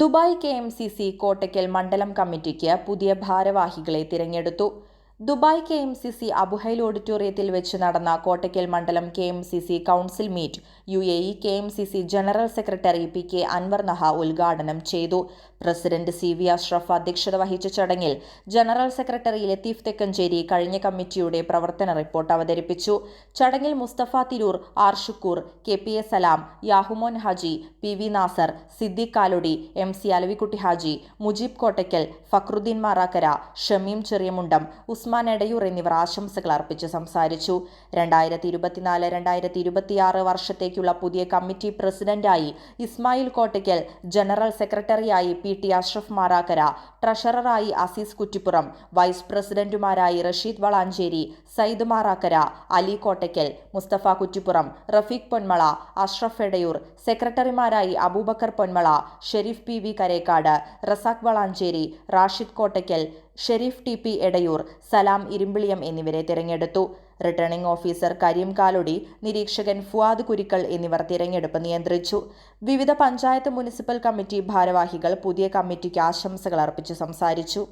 Dubai K M C C Kottakkal മണ്ഡലം കമ്മിറ്റിക്ക് പുതിയ ഭാരവാഹികളെ തിരഞ്ഞെടുത്തു. Dubai K M C C Abu Hail ഓഡിറ്റോറിയത്തിൽ വെച്ച് നടന്ന കോട്ടയ്ക്കൽ മണ്ഡലം K M C C council meet U A E K M C C general secretary P K Anwar Naha ഉദ്ഘാടനം ചെയ്തു. പ്രസിഡന്റ് സി വി അഷ്റഫ് അധ്യക്ഷത വഹിച്ച ചടങ്ങിൽ ജനറൽ സെക്രട്ടറി ലത്തീഫ് തെക്കഞ്ചേരി കഴിഞ്ഞ കമ്മിറ്റിയുടെ പ്രവർത്തന റിപ്പോർട്ട് അവതരിപ്പിച്ചു. ചടങ്ങിൽ Musthafa Tirur R Shukoor K P A Salam Yahumon Haji P V Nasar Siddique Kaludi M C Alavikutty Haji Mujeeb Kottakkal Fakhruddin Marakkara Shameem Cheriyamundam Usman Edayur എന്നിവർ ആശംസകൾ അർപ്പിച്ച് സംസാരിച്ചു. രണ്ടായിരത്തി ഇരുപത്തിനാല് രണ്ടായിരത്തി ഇരുപത്തിയാറ് വർഷത്തേക്കുള്ള പുതിയ കമ്മിറ്റി പ്രസിഡന്റായി ഇസ്മായിൽ കോട്ടയ്ക്കൽ ജനറൽ സെക്രട്ടറിയായി പി ടി അഷ്റഫ് മാറാക്കര ട്രഷററായി അസീസ് കുറ്റിപ്പുറം വൈസ് പ്രസിഡന്റുമാരായി Rasheed Valanchery Sayyid Marakkara Ali Kottakkal Mustafa Kuttippuram Rafeeq Ponmala Ashraf Edayur സെക്രട്ടറിമാരായി Aboobacker Ponmala Shareef P V Karekkad Razak Valanchery Rashid Kottakkal Shareef T P Edayur Salam Irimbiliyam എന്നിവരെ തിരഞ്ഞെടുത്തു. റിട്ടേണിംഗ് ഓഫീസർ കരീം കാലൊടി നിരീക്ഷകൻ ഫുവാദ് കുരിക്കൾ എന്നിവർ തിരഞ്ഞെടുപ്പ് നിയന്ത്രിച്ചു. വിവിധ പഞ്ചായത്ത് മുനിസിപ്പൽ കമ്മിറ്റി ഭാരവാഹികൾ പുതിയ കമ്മിറ്റിക്ക് ആശംസകൾ അർപ്പിച്ചു സംസാരിച്ചു.